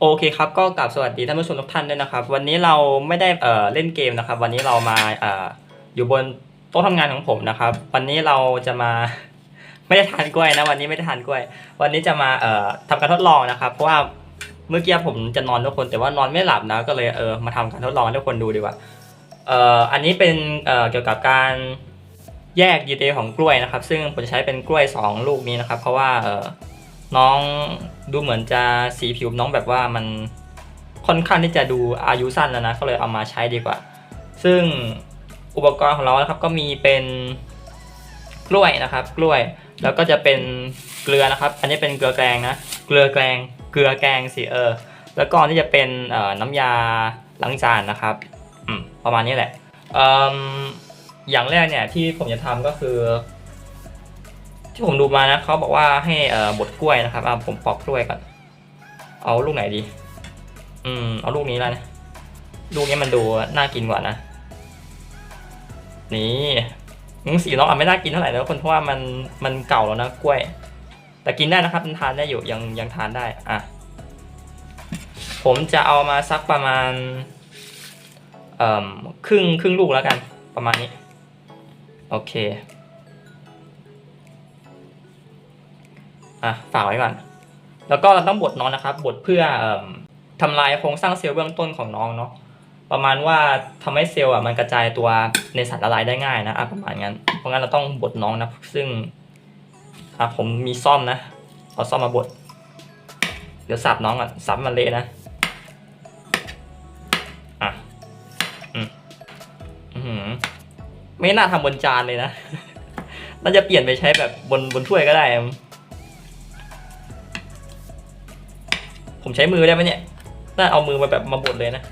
โอเคครับก็กลับสวัสดีท่านผู้ชมทุกท่านด้วยนะครับ วันนี้เราไม่ได้เอ่อเล่นเกมนะครับ วันนี้เรามาเอ่ออยู่บนโต๊ะทำงานของผมนะครับ วันนี้เราจะมา ไม่ได้ทานกล้วยนะ วันนี้ไม่ได้ทานกล้วย วันนี้จะมาเอ่อทำการทดลองนะครับ เพราะว่าเมื่อกี้ผมจะนอนทุกคนแต่ว่านอนไม่หลับนะก็เลยเออมาทำการทดลองให้ทุกคนดูดีกว่าเอ่ออันนี้เป็นเอ่อเกี่ยวกับการแยกดีเทลของกล้วยนะครับ ซึ่งผมจะใช้เป็นกล้วยสองลูกนี้นะครับ เพราะว่าเออน้อง ดูเหมือนจะสีผิวน้องแบบว่ามันค่อนข้างที่จะดูอายุสั้นแล้วนะ ก็เลยเอามาใช้ดีกว่า ซึ่งอุปกรณ์ของเรานะครับก็มีเป็นกล้วยนะครับ กล้วยแล้วก็จะเป็นเกลือนะครับ อันนี้เป็นเกลือแกงนะ เกลือแกง เกลือแกงสิเออ แล้วก็อันนี่จะเป็นน้ำยาล้างจานนะครับประมาณนี้แหละออย่างแรกเนี่ยที่ผมจะทำก็คือ ที่ผมดูมานะเขาบอกว่าให้เอ่อบดกล้วยนะครับอะผมปอกกล้วยก่อน เอาลูกไหนดี อืม เอาลูกนี้แล้วนะลูกนี้มันดูน่ากินกว่านะ นี่สีน้องอะไม่น่ากินเท่าไหร่นะคนเพราะว่ามันมันเก่าแล้วนะกล้วย แต่กินได้นะครับทานได้อยู่ยังยังทานได้ อะ ผมจะเอามาสักประมาณ เอ่อครึ่งครึ่งลูกแล้วกัน ประมาณนี้ โอเค อะฝากไว้ก่อน แล้วก็เราต้องบดน้องนะครับ บดเพื่ออทำลายโครงสร้างเซลล์เบื้องต้นของน้องเนาะประมาณว่าทำให้เซลล์อะมันกระจายตัวในสารละลายได้ง่ายนะอะประมาณนั้น เพราะงั้นเราต้องบดน้องนะ ซึ่งอะผมมีซ่อมนะเอาซ่อมมาบดเดี๋ยวสับน้องอะสับมันเละนะอะอืมอือหือไม่น่าทำบนจานเลยนะน่าจะเปลี่ยนไปใช้แบบบนบนถ้วยก็ได้ ผมใช้มือได้ไหมเนี่ยน่าเอามือมาแบบมาบดเลยนะ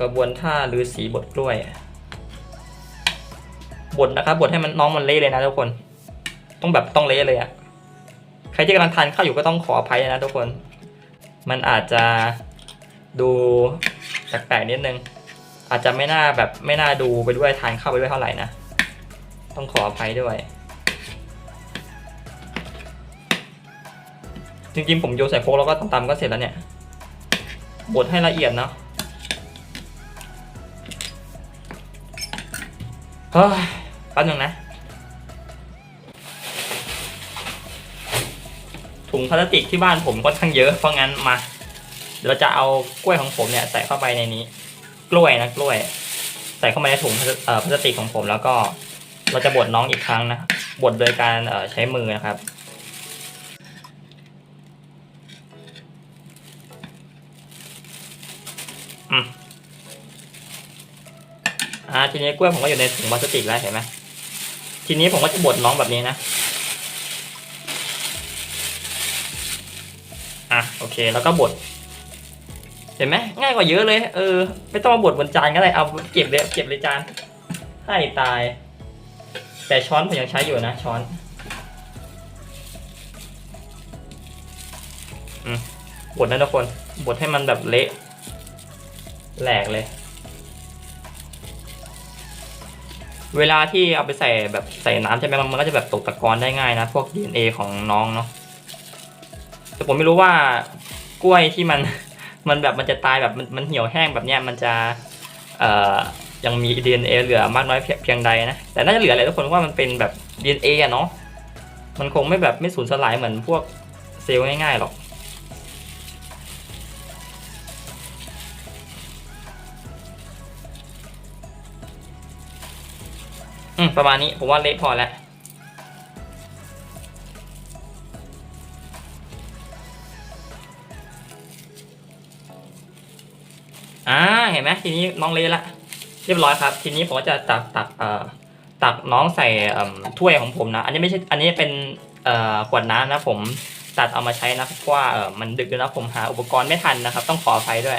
กระบวนท่าลือสีบดกล้วยบดนะครับบดให้มันน้องมันเละเลยนะทุกคน ต้องแบบต้องเละเลยอะใครที่กำลังทานข้าวอยู่ก็ต้องขออภัยนะทุกคน มันอาจจะดูแปลกๆนิดนึง อาจจะไม่น่าแบบไม่น่าดูไปด้วยทานข้าวไปด้วยเท่าไหร่นะ ต้องขออภัยด้วย จริงๆผมโยนใส่โฟกแล้วก็ตำๆก็เสร็จแล้วเนี่ยบดให้ละเอียดนะเฮ้ยแป๊บนึงนะ ถุงพลาสติกที่บ้านผมค่อนข้างเยอะเพราะงั้นมา เดี๋ยวเราจะเอากล้วยของผมเนี่ยใส่เข้าไปในนี้ กล้วยนะกล้วย ใส่เข้ามาในถุงพลาสติกของผมแล้วก็เราจะบดน้องอีกครั้งนะบดโดยการใช้มือนะครับ อ่า ทีนี้กล้วยผมก็อยู่ในถุงพลาสติกแล้วเห็นไหมทีนี้ผมก็จะบดน้องแบบนี้นะ อะโอเค แล้วก็บด เห็นไหมง่ายกว่าเยอะเลย เออ ไม่ต้องมาบดบนจานก็ได้ เอาเก็บเลยเก็บเลยจาน ให้ตาย แต่ช้อนผมยังใช้อยู่นะช้อน อืมบดนะทุกคน บดให้มันแบบเละ แหลกเลย เวลาที่เอาไปใส่แบบใส่น้ำใช่ไหมมันก็จะแบบตกตะกอนได้ง่ายนะ พวก DNA ของน้องเนาะแต่ผมไม่รู้ว่ากล้วยที่มันมันแบบมันจะตายแบบมันมันเหี่ยวแห้งแบบเนี้ยมันจะเอ่อยังมี DNA เหลือมากน้อยเพียงใดนะ แต่น่าจะเหลือแหละทุกคนว่ามันเป็นแบบ DNA อะเนาะมันคงไม่แบบไม่สูญสลายเหมือนพวกเซลล์ง่ายๆหรอก ประมาณนี้ผมว่าเละพอแล้วอ่าเห็นไหมทีนี้น้องเละละเรียบร้อยครับ ทีนี้ผมจะตักตักเอ่อตักน้องใส่ถ้วยของผมนะ อันนี้ไม่ใช่อันนี้เป็นเอ่อขวดน้ำนะผมตัดเอามาใช้นะเพราะว่าเอ่อมันดึกแล้วผมหาอุปกรณ์ไม่ทันนะครับ ต้องขออภัยด้วย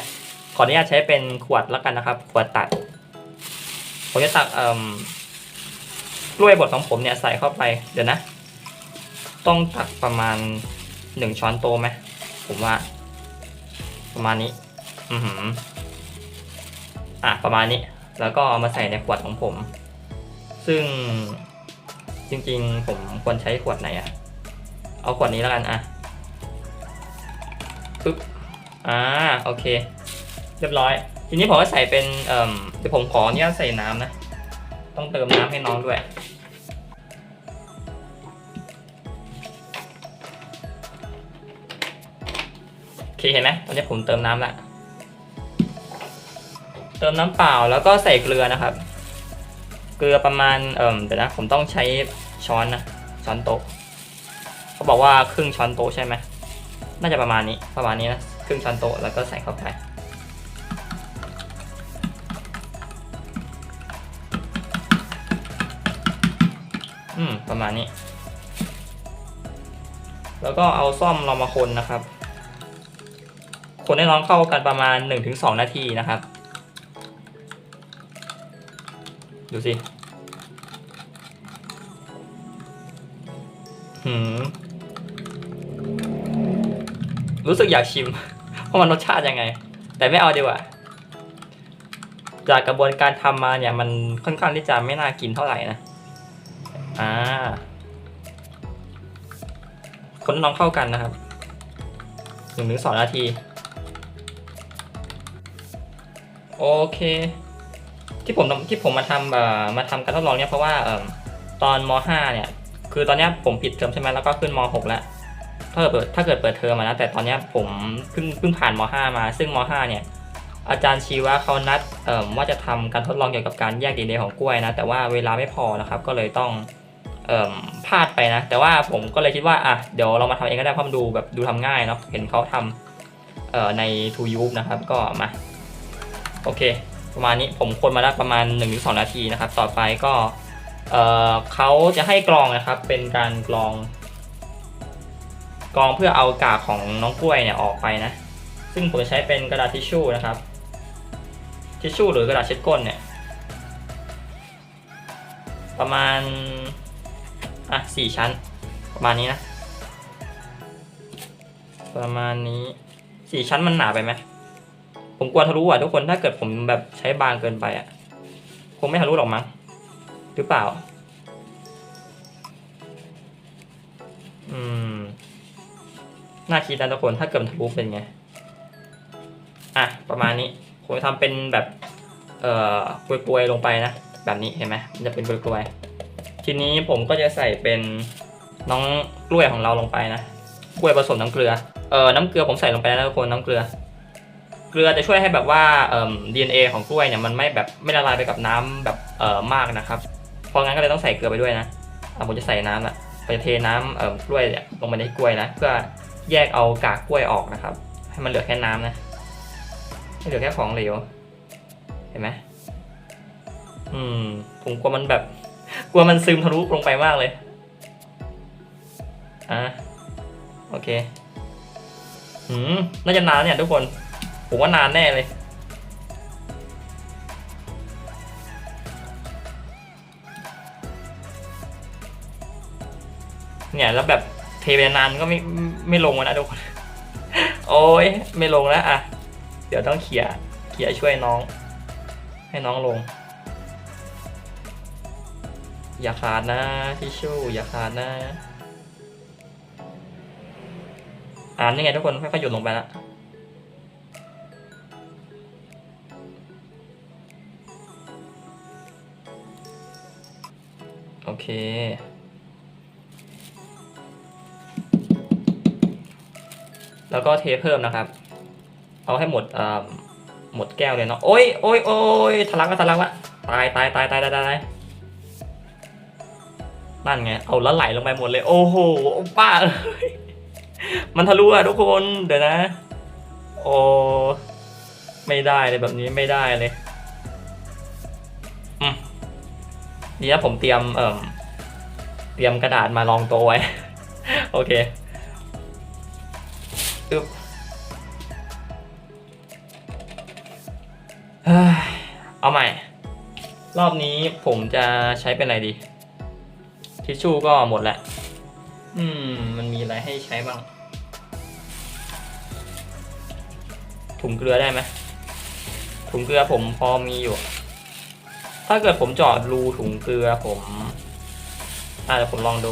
ขออนุญาตใช้เป็นขวดแล้วกันนะครับ ขวดตัด ผมจะตักเอ่อ กล้วยบดของผมเนี่ยใส่เข้าไปเดี๋ยวนะ ต้องตักประมาณหนึ่งช้อนโต๊ะไหมผมว่า ประมาณนี้ อือหืออะประมาณนี้ แล้วก็มาใส่ในขวดของผม ซึ่งจริงๆ ผมควรใช้ขวดไหนอะเอาขวดนี้แล้วกันอะปึ๊บอ่าโอเค เรียบร้อย ทีนี้ผมก็ใส่เป็นเอ่อเดี๋ยวผมขออนุญาตใส่น้ำนะ ต้องเติมน้ำให้น้องด้วย เคเห็นไหมตอนนี้ผมเติมน้ำละเติมน้ำเปล่าแล้วก็ใส่เกลือนะครับ เกลือประมาณเอ่อเดี๋ยวนะผมต้องใช้ช้อนนะช้อนโต๊ะเขาบอกว่าครึ่งช้อนโต๊ะใช่ไหมน่าจะประมาณนี้ประมาณนี้นะครึ่งช้อนโต๊ะแล้วก็ใส่เข้าไปอืมประมาณนี้ แล้วก็เอาซ่อมเรามาคนนะครับ คนให้น้องเข้ากันประมาณ 1-2 นาทีนะครับ ดูสิหืมรู้สึกอยากชิมว่ามันรสชาติยังไง แต่ไม่เอาดีกว่า จากกระบวนการทำมาเนี่ย มันค่อนข้างที่จะไม่น่ากินเท่าไหร่นะ อ่า คนลองเข้ากันนะครับหนึ่งถึงสองนาที โอเค ที่ผมที่ผมมาทำเอ่อมาทำการทดลองเนี่ยเพราะว่าเอ่อตอนม .5 เนี่ย คือตอนเนี้ยผมปิดเทอมใช่ไหมแล้วก็ขึ้นม .6 แล้วถ้าเกิดถ้าเกิดเปิดเทอมมานะแต่ตอนเนี้ยผมเพิ่งเพิ่งผ่านม .5 มา ซึ่งม .5 เนี่ยอาจารย์ชีวะเขานัดเอ่อว่าจะทำการทดลองเกี่ยวกับการแยก DNA ของกล้วยนะแต่ว่าเวลาไม่พอนะครับ ก็เลยต้องเอ่อพลาดไปนะ แต่ว่าผมก็เลยคิดว่าอะเดี๋ยวเรามาทำเองก็ได้เพราะมันดูแบบดูทำง่ายเนาะเห็นเขาทำเอ่อใน To y o u b e นะครับก็มา โอเค ประมาณนี้ผมคนมาได้ประมาณ1-2นาทีนะครับ ต่อไปก็เอ่อเขาจะให้กรองนะครับ เป็นการกรอง กรองเพื่อเอากากของน้องกล้วยเนี่ยออกไปนะ ซึ่งผมจะใช้เป็นกระดาษทิชชู่นะครับ ทิชชู่หรือกระดาษเช็ดก้นเนี่ย ประมาณอะสี่ชั้น ประมาณนี้นะ ประมาณนี้สี่ชั้นมันหนาไปไหม ผมกลัวทะลุอะทุกคนถ้าเกิดผมแบบใช้บางเกินไปอะคงไม่ทะลุหรอกมั้งหรือเปล่า อืม น่าคิดนะทุกคนถ้าเกิดทะลุเป็นไง อะ ประมาณนี้ ผมจะทำเป็นแบบ เอ่อกลวยๆลงไปนะ แบบนี้เห็นไหมมันจะเป็นกลวยๆทีนี้ผมก็จะใส่เป็นน้องกล้วยของเราลงไปนะกล้วยผสมน้ำเกลือเอ่อน้ำเกลือผมใส่ลงไปแล้วนะทุกคนน้ำเกลือ เกลือจะช่วยให้แบบว่าเอ่อ DNA ของกล้วยเนี่ยมันไม่แบบไม่ละลายไปกับน้ำแบบเอ่อมากนะครับ เพราะงั้นก็เลยต้องใส่เกลือไปด้วยนะผมจะใส่น้ำละผมจะเทน้ำเอ่อกล้วยเนี่ยลงไปในกล้วยนะเพื่อแยกเอากากกล้วยออกนะครับ ให้มันเหลือแค่น้ำนะให้เหลือแค่ของเหลวเห็นไหมอืมผมกลัวมันแบบ กลัวมันซึมทะลุลงไปมากเลยอะโอเคหืมน่าจะนานเนี่ยทุกคน ผมว่านานแน่เลย เนี่ยแล้วแบบเทไปนานก็ไม่ไม่ลงนะทุกคน โอ้ยไม่ลงแล้วอะ เดี๋ยวต้องเขี่ยเขี่ยช่วยน้อง ให้น้องลง อย่าขาดนะทิชชู่อย่าขาดนะอ่านยังไงทุกคนค่อยๆหยดลงไปและ เค แล้วก็เทเพิ่มนะครับ เอาให้หมดอ่าหมดแก้วเลยเนาะ โอ้ยโอ้ยโอ้ยทะลักละทะลักละตายตายตายตายตายตายนั่นไง เอาแล้วไหลลงไปหมดเลย โอ้โหป้ามันทะลุอะทุกคน เดี๋ยวนะ โอ้ ไม่ได้เลยแบบนี้ไม่ได้เลย ดีนะผมเตรียมเอ่มเตรียมกระดาษมารองโตะไว้ โอเคอึ๊บเฮ้ยเอาใหม่ รอบนี้ผมจะใช้เป็นอะไรดี ทิชชู่ก็หมดแล้ว อืม มันมีอะไรให้ใช้บ้าง ถุงเกลือได้ไหมถุงเกลือผมพอมีอยู่ ถ้าเกิดผมเจาะรูถุงเกลือผมอาเดี๋ยวผมลองดู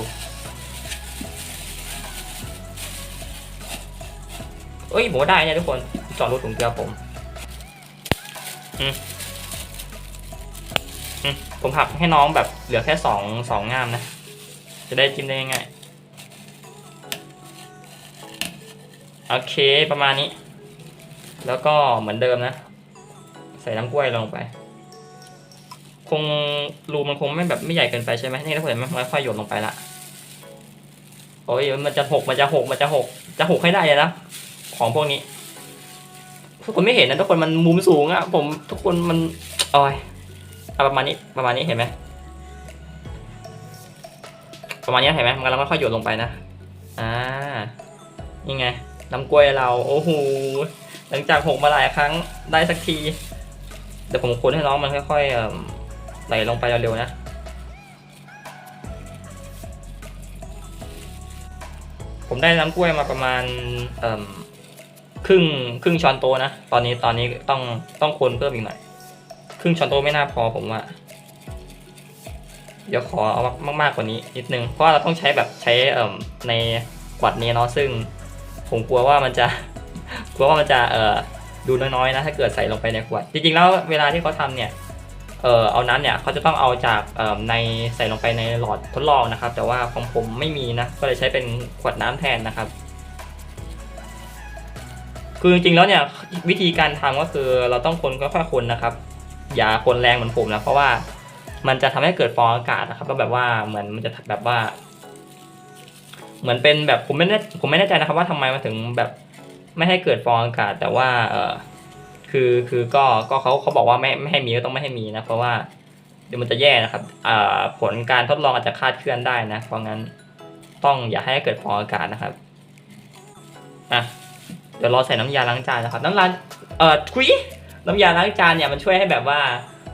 เอ้ยผมว่าได้เนี่ยทุกคนเจอดรูถุงเกลือผมอืมอืมผมหักให้น้องแบบเหลือแค่สองสองงามนะ จะได้จิ้มได้ง่ายโอเคประมาณนี้ แล้วก็เหมือนเดิมนะ ใส่น้ำกล้วยลงไป คงรูมันคงไม่แบบไม่ใหญ่เกินไปใช่ไหมนี่ถ้าเผื่อมันค่อยๆหยดลงไปละโอ้ยมันจะหกมันจะหกมันจะหกจะหกให้ได้เลยนะของพวกนี้ทุกคนไม่เห็นนะทุกคนมันมุมสูงอะผมทุกคนมันโอ้ยเอาประมาณนี้ประมาณนี้เห็นไหมประมาณนี้เห็นไหมมันกำลังค่อยๆหยดลงไปนะอ่านี่ไงน้ำกล้วยเราโอ้โหหลังจากหกมาหลายครั้งได้สักทีเดี๋ยวผมคนให้น้องมันค่อยๆ เอิ่มไหลงไปเร็วๆนะ ผมได้น้ำกล้วยมาประมาณครึ่งครึ่งช้อนโต๊ะนะ ตอนนี้ตอนนี้ต้องต้องคนเพิ่มอีกหน่อย ครึ่งช้อนโต๊ะไม่น่าพอผมว่า เดี๋ยวขอเอามากๆกว่านี้นิดนึง เพราะเราต้องใช้แบบใช้ในกวัดนี้เนาะซึ่ง ผมกลัวว่ามันจะกลัวว่ามันจะเอ่อดูน้อยๆนะ ถ้าเกิดใส่ลงไปในขวด จริงๆแล้วเวลาที่เขาทำเนี่ย เอ่อเอานั้นเนี่ยเขาจะต้องเอาจากในใส่ลงไปในหลอดทดลองนะครับ แต่ว่าของผมไม่มีนะก็เลยใช้เป็นขวดน้ำแทนนะครับ คือจริงๆแล้วเนี่ยวิธีการทำก็คือเราต้องคนค่อยๆคนนะครับ อย่าคนแรงเหมือนผมนะเพราะว่ามันจะทำให้เกิดฟองอากาศนะครับ ก็แบบว่าเหมือนมันจะแบบว่า เหมือนเป็นแบบผมไม่แน่ผมไม่แน่ใจนะครับ ว่าทำไมมันถึงแบบไม่ให้เกิดฟองอากาศ แต่ว่าเออ คือคือก็ก็เขาเขาบอกว่าไม่ไม่ให้มีก็ต้องไม่ให้มีนะเพราะว่าเดี๋ยวมันจะแย่นะครับอ่าผลการทดลองอาจจะคาดเคลื่อนได้นะ เพราะงั้นต้องอย่าให้เกิดฟองอากาศนะครับอะเดี๋ยวรอใส่น้ำยาล้างจานนะครับน้ำล้างเอ่อคุยน้ำยาล้างจานเนี่ยมันช่วยให้แบบว่า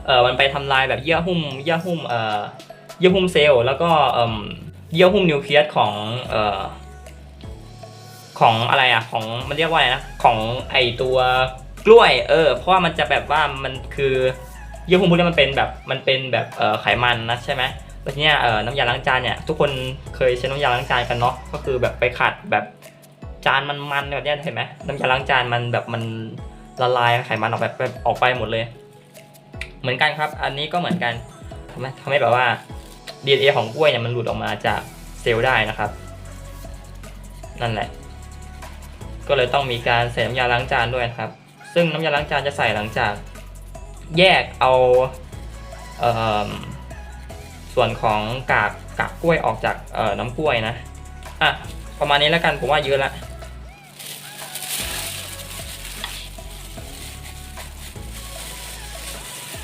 เออมันไปทำลายแบบเยื่อหุ้มเยื่อหุ้มเอ่อเยื่อหุ้มเซลล์แล้วก็เอ่มเยื่อหุ้มนิวเคลียสของเอ่อของอะไรอะของมันเรียกว่าอะไรนะของไอตัว กล้วยเออเพราะว่ามันจะแบบว่ามันคือเยื่อหุ้มพวกนี้มันเป็นแบบมันเป็นแบบไขมันนะใช่ไหมแล้วทีเนี้ยน้ำยาล้างจานเนี่ยทุกคนเคยใช้น้ำยาล้างจานกันเนาะก็คือแบบไปขัดแบบจานมันๆแบบเนี้ยเห็นไหมน้ำยาล้างจานมันแบบมันละลายไขมันออกไปแบบออกไปหมดเลย เหมือนกันครับ อันนี้ก็เหมือนกันทำให้ทำให้แบบว่า DNA ของกล้วยเนี่ยมันหลุดออกมาจากเซลล์ได้นะครับ นั่นแหละ ก็เลยต้องมีการใส่น้ำยาล้างจานด้วยครับ ซึ่งน้ำยาล้างจานจะใส่หลังจากแยกเอาเออส่วนของกากกากกล้วยออกจากน้ำกล้วยนะอะประมาณนี้แล้วกันผมว่าเยอะละ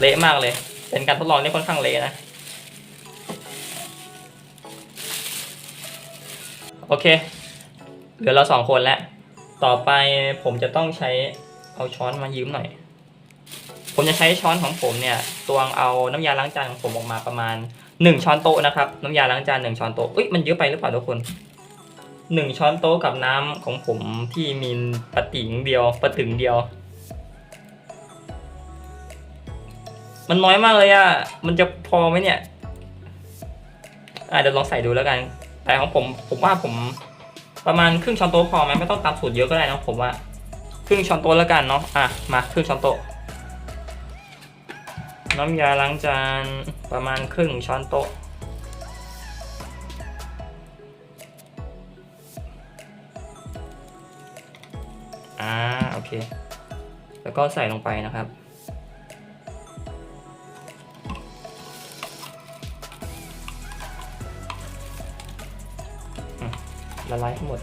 เละมากเลย เป็นการทดลองที่ค่อนข้างเละนะ โอเค เหลือเราสองคนแล้ว ต่อไปผมจะต้องใช้ เอาช้อนมายืมหน่อย ผมจะใช้ช้อนของผมเนี่ยตวงเอาน้ำยาล้างจานของผมออกมาประมาณหนึ่งช้อนโต๊ะนะครับ น้ำยาล้างจานหนึ่งช้อนโต๊ะเอ้ยมันเยอะไปหรือเปล่าทุกคนหนึ่งช้อนโต๊ะกับน้ำของผมที่มีปะติ่งเดียวปะตึงเดียว มันน้อยมากเลยอะมันจะพอไหมเนี่ยอะเดี๋ยวลองใส่ดูแล้วกัน แต่ของผมผมว่าผมประมาณครึ่งช้อนโต๊ะพอไหมไม่ต้องตามสูตรเยอะก็ได้นะผมว่า ครึ่งช้อนโต๊ะแล้วกันเนาะอะมาครึ่งช้อนโต๊ะน้ำยาล้างจานประมาณครึ่งช้อนโต๊ะอ่าโอเค แล้วก็ใส่ลงไปนะครับละลายให้งหมด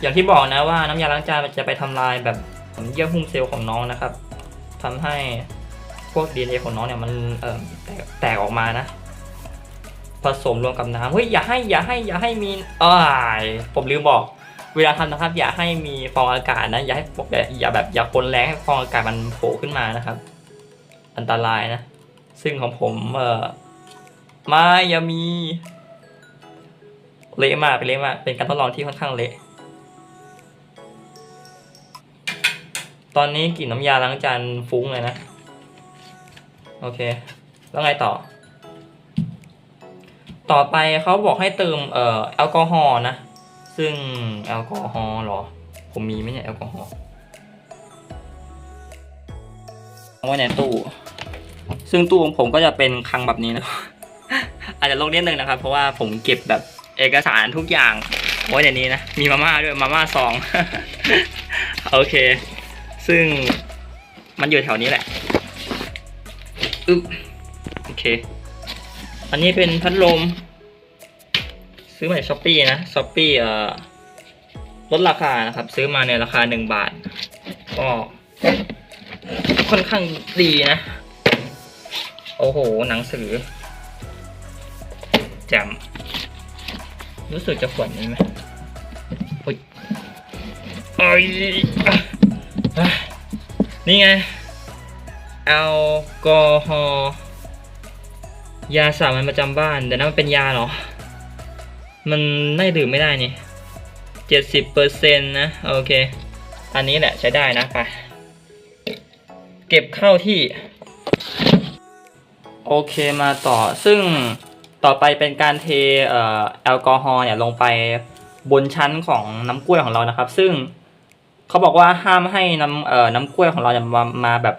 อย่างที่บอกนะว่าน้ำยาล้างจานมันจะไปทำลายแบบ เยื่อหุ้มเซลล์ของน้องนะครับทำให้พวก DNA ของน้องเนี่ยมันแตกแตกออกมานะ ผสมรวมกับน้ำเฮ้ยอย่าให้อย่าให้อย่าให้มีอ้ายผมลืมบอก เวลาทำนะครับ อย่าให้มีฟองอากาศนะอย่าให้อย่าแบบอย่าคนแรงให้ฟองอากาศมันโผล่ขึ้นมานะครับ อันตรายนะ ซึ่งของผมเออไม่อย่ามีเละมากเป็นเละมากเป็นการทดลองที่ค่อนข้างเละ ตอนนี้กลิ่นน้ำยาล้างจานฟุ้งเลยนะ โอเค แล้วไงต่อ ต่อไปเขาบอกให้เติมเอ่อแอลกอฮอล์นะ ซึ่งแอลกอฮอล์เหรอ ผมมีไหมเนี่ยแอลกอฮอล์เอาไว้ในตู้ ซึ่งตู้ของผมก็จะเป็นคลังแบบนี้นะ อาจจะลงนิดนึงนะครับ เพราะว่าผมเก็บแบบเอกสารทุกอย่างไว้ในนี้นะ มีมาม่าด้วยมาม่าซอง โอเค ซึ่งมันอยู่แถวนี้แหละอึ๊บโอเค อันนี้เป็นพัดลม ซื้อมาจากช้อปปี้นะช้อปปี้เอ่อลดราคานะครับ ซื้อมาในราคาหนึ่งบาท ก็ค่อนข้างดีนะ โอ้โห หนังสือจ่มรู้สึกจะขวดนี้ไหมอุ้ยอ้ย นี่ไงแอลกอฮอล์ยาสามัญประจำบ้านเดี๋ยวนั้นมันเป็นยาเหรอ มันได้ดื่มไม่ได้นี่เจ็ดสิบเปอร์เซ็นต์นะ โอเค อันนี้แหละใช้ได้นะไป เก็บเข้าที่ โอเคมาต่อซึ่งต่อไปเป็นการเทเอ่อแอลกอฮอล์เนี่ยลงไปบนชั้นของน้ำกล้วยของเรานะครับ ซึ่ง เขาบอกว่าห้ามให้น้ำเอ่อน้ำกล้วยของเราเนี่ยมามาแบบ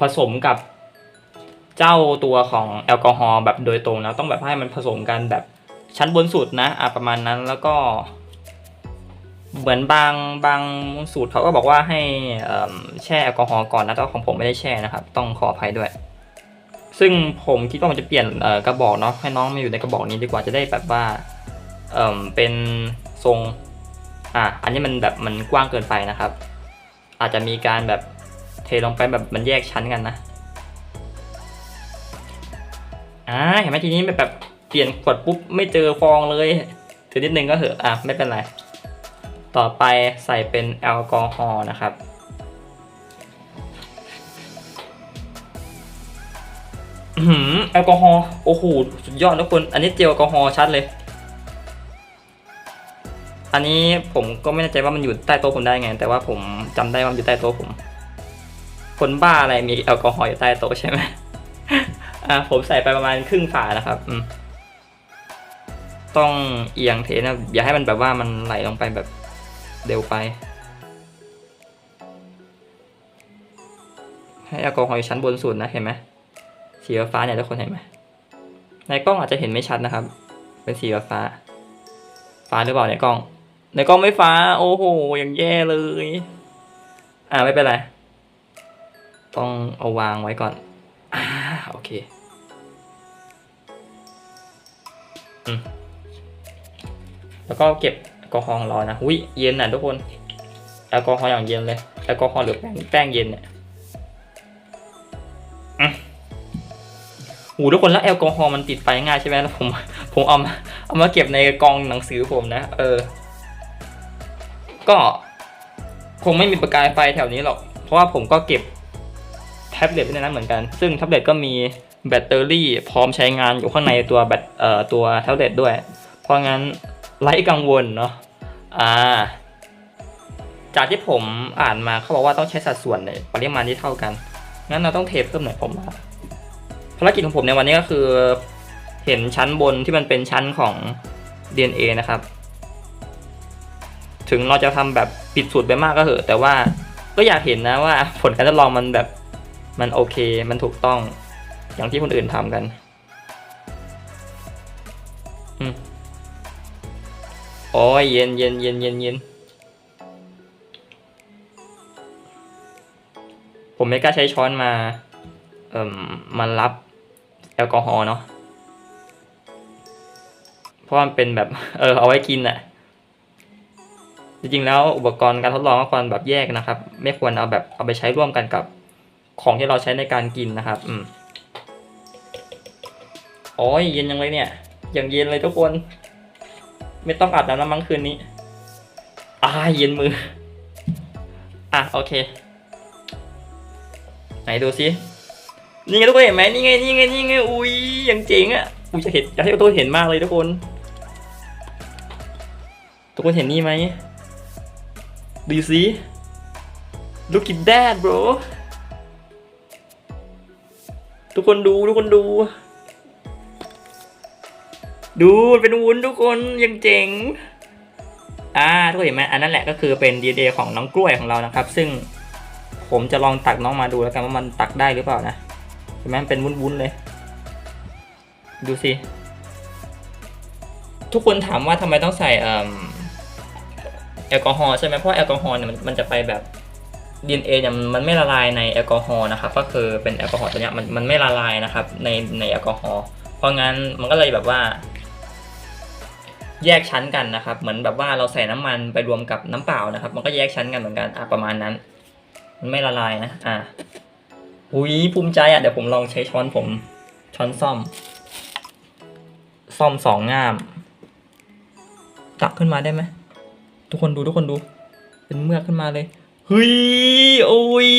ผสมกับเจ้าตัวของแอลกอฮอล์แบบโดยตรงนะต้องแบบให้มันผสมกันแบบชั้นบนสุดนะอะประมาณนั้นแล้วก็ เหมือนบางบางสูตรเขาก็บอกว่าให้แช่แอลกอฮอล์ก่อนนะแต่ของผมไม่ได้แช่นะครับ ต้องขออภัยด้วย ซึ่งผมคิดว่าผมจะเปลี่ยนกระบอกเนาะให้น้องมาอยู่ในกระบอกนี้ดีกว่าจะได้แบบว่าเเป็นทรง อะอันนี้มันแบบมันกว้างเกินไปนะครับ อาจจะมีการแบบเทลงไปแบบมันแยกชั้นกันนะอ่าเห็นไหมทีนี้แบบเปลี่ยนขวดปุ๊บไม่เจอฟองเลยถือนิดนึงก็เหอะอะไม่เป็นไร ต่อไปใส่เป็นแอลกอฮอล์นะครับอื้อหือแอลกอฮอล์โอ้โหสุดยอดทุกคน อันนี้เจลแอลกอฮอล์ชัดเลย อันนี้ผมก็ไม่แน่ใจว่ามันอยู่ใต้โต๊ะผมได้ไง แต่ว่าผมจำได้ว่ามันอยู่ใต้โต๊ะผม คนบ้าอะไรมีแอลกอฮอล์อยู่ใต้โต๊ะใช่ไหมอะผมใส่ไปประมาณครึ่งฝานะครับอืมต้องเอียงเทนะ อย่าให้มันแบบว่ามันไหลลงไปแบบเร็วไป ให้แอลกอฮอล์อยู่ชั้นบนสุดนะเห็นไหมสีฟ้าเนี่ยทุกคนเห็นไหมในกล้องอาจจะเห็นไม่ชัดนะครับ เป็นสีฟ้า ฟ้าหรือเปล่าในกล้อง ในกล้องไม่ฟ้า โอ้โหอย่างแย่เลย อ่าไม่เป็นไร ต้องเอาวางไว้ก่อน อ่าโอเคอืมแล้วก็เก็บแอลกอฮอล์ของเรานะอุ้ยเย็นน่ะทุกคนแอลกอฮอล์อย่างเย็นเลยแอลกอฮอล์หรือแป้งแป้งเย็นเนี่ยหูทุกคนแล้วแอลกอฮอล์มันติดไฟง่ายใช่ไหมแล้วผมผมเอามาเอามาเก็บในกองหนังสือผมนะ เออ ก็คงไม่มีประกายไฟแถวนี้หรอก เพราะว่าผมก็เก็บแท็บเล็ตไว้ในนั้นเหมือนกัน ซึ่งแท็บเล็ตก็มีแบตเตอรี่พร้อมใช้งานอยู่ข้างในตัวแบตเอ่อตัวแท็บเล็ตด้วย เพราะงั้นไร้กังวลเนาะอ่า จากที่ผมอ่านมาเขาบอกว่าต้องใช้สัดส่วนในปริมาณที่เท่ากัน งั้นเราต้องเทเพิ่มหน่อยผมว่าภารกิจของผมในวันนี้ก็คือ เห็นชั้นบนที่มันเป็นชั้นของ DNA นะครับ ถึงเราจะทำแบบปิดสูตรไปมากก็เหอะ แต่ว่าก็อยากเห็นนะว่าผลการทดลองมันแบบมันโอเค มันถูกต้องอย่างที่คนอื่นทำกันอโอ้ยเย็นเย็นเย็นเย็นเย็นผมไม่กล้าใช้ช้อนมาเอ่มมันรับแอลกอฮอล์เนาะเพราะมันเป็นแบบ เออเอาไว้กินอะ จริงๆแล้วอุปกรณ์การทดลองก็ควรแบบแยกนะครับ ไม่ควรเอาแบบเอาไปใช้ร่วมกันกับของที่เราใช้ในการกินนะครับอืมโอ้ยเย็นยังเลยเนี่ยอย่างเย็นเลยทุกคน ไม่ต้องอาบน้ำแล้วมั้งคืนนี้อ่าเย็นมือ อะโอเค ไหนดูซินี่ไงทุกคนเห็นไหมนี่ไงนี่ไงนี่ไงอุ้ยอย่างเจ๋งอะอุ้ยจะเห็นอยากให้ทุกคนเห็นมากเลยทุกคน ทุกคนเห็นนี่ไหม ดูสิ look at that bro ทุกคนดูทุกคนดู ดูเป็นวุ้นทุกคนยังเจ๋งอ่าทุกคนเห็นไหมอันนั้นแหละก็คือเป็น DNA ของน้องกล้วยของเรานะครับ ซึ่งผมจะลองตักน้องมาดูแล้วกันว่ามันตักได้หรือเปล่านะเห็นไหมมันเป็นวุ้นๆเลย ดูสิ ทุกคนถามว่าทำไมต้องใส่เอิ่ม แอลกอฮอล์ใช่ไหมเพราะแอลกอฮอล์เนี่ยมันมันจะไปแบบ DNA เนี่ยมันไม่ละลายในแอลกอฮอล์นะครับก็คือเป็นแอลกอฮอล์ตัวเนี้ยมันมันไม่ละลายนะครับในในแอลกอฮอล์เพราะงั้นมันก็เลยแบบว่า แยกชั้นกันนะครับ เหมือนแบบว่าเราใส่น้ำมันไปรวมกับน้ำเปล่านะครับ มันก็แยกชั้นกันเหมือนกันอะประมาณนั้น มันไม่ละลายนะอะอุ้ยภูมิใจอะเดี๋ยวผมลองใช้ช้อนผมช้อนซ่อม ซ่อมสองง่ามตักขึ้นมาได้ไหม ทุกคนดูทุกคนดู เป็นเมือกขึ้นมาเลยเฮ้ยโอ้ย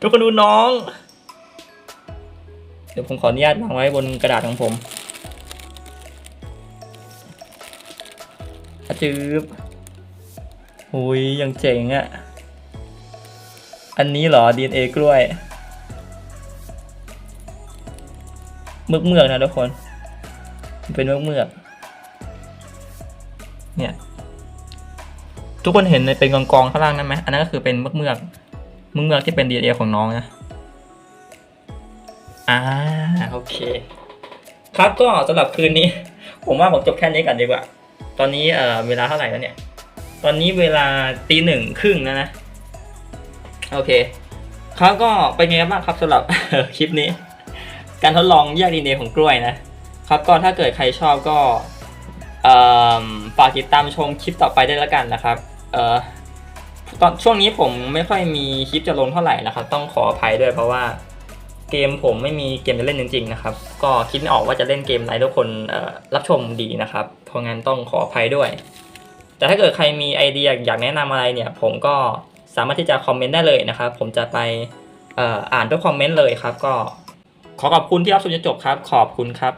ทุกคนดูน้อง เดี๋ยวผมขออนุญาตวางไว้บนกระดาษของผมอจืบโอ้ยยังเจ๋งอะ่ะ อันนี้เหรอ DNA กล้วยเมือกเมือกนะทุกคนมันเป็นเมือกเมือก ทุกคนเห็นในเป็นกองกองข้างล่างนั่นไหมอันนั้นก็คือเป็นเมือกเมือกเมือกเมือกที่เป็น DNA ของน้องนะอ่าโอเค ครับก็สำหรับคืนนี้ ผมว่าผมจบแค่นี้ก่อนดีกว่า ตอนนี้เอ่อเวลาเท่าไหร่แล้วเนี่ย ตอนนี้เวลาตีหนึ่งครึ่งแล้วนะ โอเคครับก็เป็นไงบ้างครับสำหรับคลิปนี้ การทดลองแยกดีเนของกล้วยนะ ครับก็ถ้าเกิดใครชอบก็ฝากติดตามชมคลิปต่อไปได้แล้วกันนะครับ เอ่อตอนช่วงนี้ผมไม่ค่อยมีคลิปจะลงเท่าไหร่นะครับ ต้องขออภัยด้วยเพราะว่าเกมผมไม่มีเกมจะเล่นจริงๆนะครับ ก็คิดไม่ออกว่าจะเล่นเกมอะไรทุกคนรับชมดีนะครับ เพราะงั้นต้องขออภัยด้วย แต่ถ้าเกิดใครมีไอเดียอยากแนะนำอะไรเนี่ย ผมก็สามารถที่จะคอมเมนต์ได้เลยนะครับ ผมจะไปอออ่านทุกคอมเมนต์เลยครับ ก็ขอขอบคุณที่รับชมจนจบครับ ขอบคุณครับ